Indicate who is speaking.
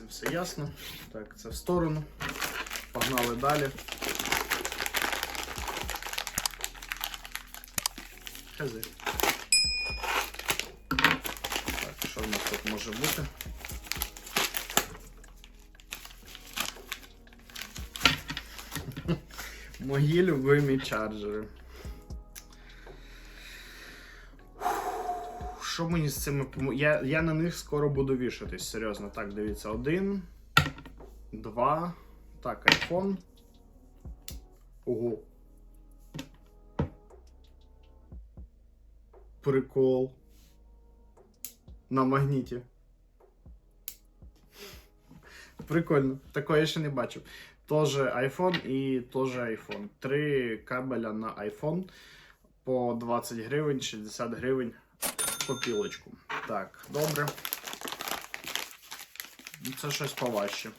Speaker 1: цим все ясно. Так, це в сторону. Погнали далі. Хази. Так, що в нас тут може бути? Мої любимі чарджери. Що мені з цими я, я на них скоро буду вішатись, серйозно. Так, дивіться, один, два. Так, айфон. Ого. Прикол. На магніті. Прикольно. Такого я ще не бачив. Тоже iPhone і тоже iPhone. Три кабеля на iPhone по 20 гривень, 60 гривень копілочку. Так, добре. Ну, Це щось поважче.